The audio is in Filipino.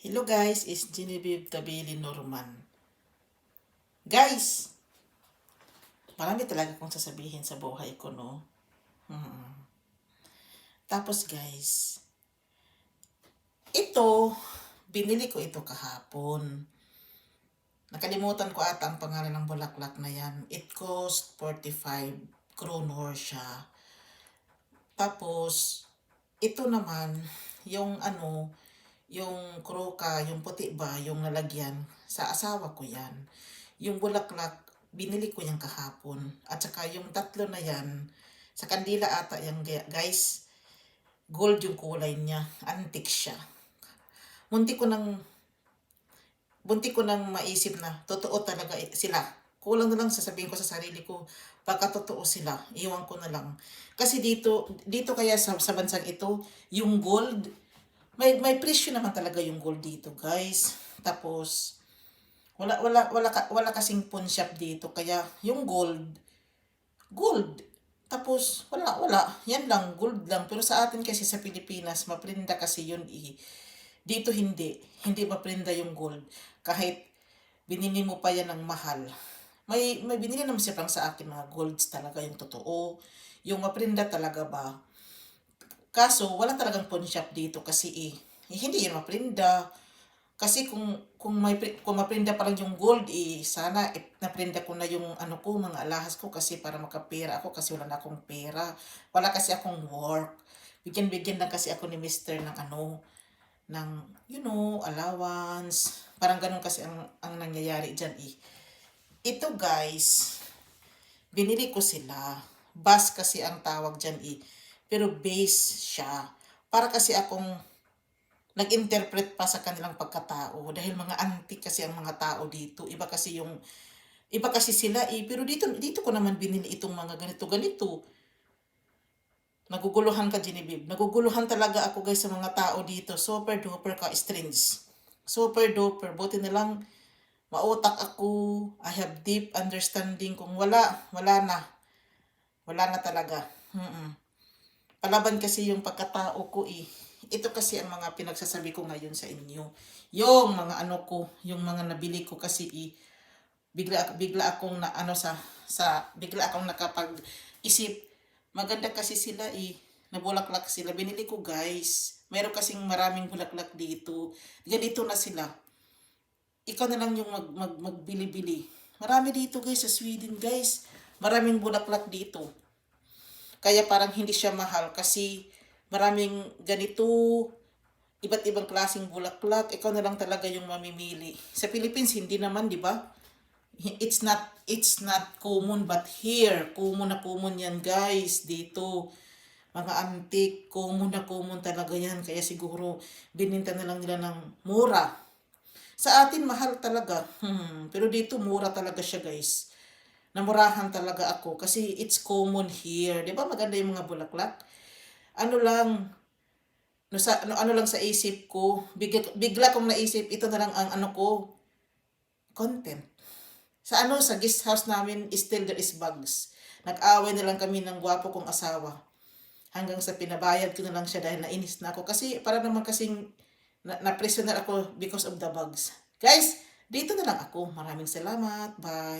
Hello guys, it's Genevieve Tabili Norman. Guys, marami talaga kong sasabihin sa buhay ko, no? Hmm. Tapos guys, ito, binili ko ito kahapon. Nakalimutan ko ata ang pangalan ng bulaklak na yan. It cost 45 kronor siya. Tapos, ito naman, yung ano, yung kroka, yung puti ba, yung lalagyan, sa asawa ko yan. Yung bulaklak, binili ko yan kahapon. At saka yung tatlo na yan, sa kandila ata yan, guys, gold yung kulay niya, antique siya. Munti ko nang, bunti ko nang maisip na, totoo talaga sila. Kulang na lang sasabihin ko sa sarili ko, pagka totoo sila, iwan ko na lang. Kasi dito, dito kaya sa, sa bansang ito, yung gold, may may presyo naman talaga yung gold dito, guys. Tapos wala wala wala wala kasing pawn shop dito kaya yung gold gold. Tapos wala wala, yan lang gold lang. Pero sa atin kasi sa Pilipinas, maprinda kasi yun eh. Dito hindi, hindi maprinda yung gold. Kahit binili mo pa yan ng mahal. May may binili naman siya pang sa akin mga golds talaga yung totoo. Yung maprinda talaga ba? Kaso, wala talagang pawn shop dito kasi eh, hindi yan maprinda. Kasi kung kung may kung maprinda pa lang yung gold eh sana eh, naprinda ko na yung ano ko mga alahas ko kasi para makapera ako kasi wala na akong pera. Wala kasi akong work. Bigyan-bigyan lang kasi ako ni Mr. ng ano ng you know, allowance. Parang ganun kasi ang ang nangyayari diyan eh. Ito guys, binili ko sila. Bus kasi ang tawag dyan eh. Pero base siya. Para kasi akong nag-interpret pa sa kanilang pagkatao. Dahil mga antique kasi ang mga tao dito. Iba kasi yung, iba kasi sila eh. Pero dito, dito ko naman binili itong mga ganito-ganito. Naguguluhan ka, Genevieve. Naguguluhan talaga ako guys sa mga tao dito. Super duper ka strange. Super duper. Buti na lang mautak ako. I have deep understanding. Kung wala, wala na. Wala na talaga. Mm-mm. Palaban kasi yung pagkatao ko eh. Ito kasi ang mga pinagsasabi ko ngayon sa inyo. Yung mga ano ko, yung mga nabili ko kasi eh, bigla bigla akong na ano sa sa bigla akong nakapag-isip. Maganda kasi sila eh. Nabulaklak sila. Binili ko guys. Meron kasing maraming bulaklak dito. Ganito na sila. Ikaw na lang yung mag, mag, magbili-bili. Marami dito guys sa Sweden guys. Maraming bulaklak dito. Kaya parang hindi siya mahal kasi maraming ganito, iba't ibang klaseng bulaklak. Ikaw na lang talaga yung mamimili. Sa Philippines, hindi naman, di ba? It's not, it's not common, but here, common na common yan, guys, dito. Mga antique, common na common talaga yan. Kaya siguro, bininta na lang nila ng mura. Sa atin, mahal talaga. Hmm. Pero dito, mura talaga siya, guys namurahan talaga ako kasi it's common here. 'Di ba maganda yung mga bulaklak? Ano lang no sa ano, ano lang sa isip ko, bigla, bigla kong naisip ito na lang ang ano ko content. Sa ano sa guest house namin still there is bugs. Nag-away na lang kami ng gwapo kong asawa. Hanggang sa pinabayad ko na lang siya dahil nainis na ako. Kasi para naman kasing na, na-prisoner ako because of the bugs. Guys, dito na lang ako. Maraming salamat. Bye.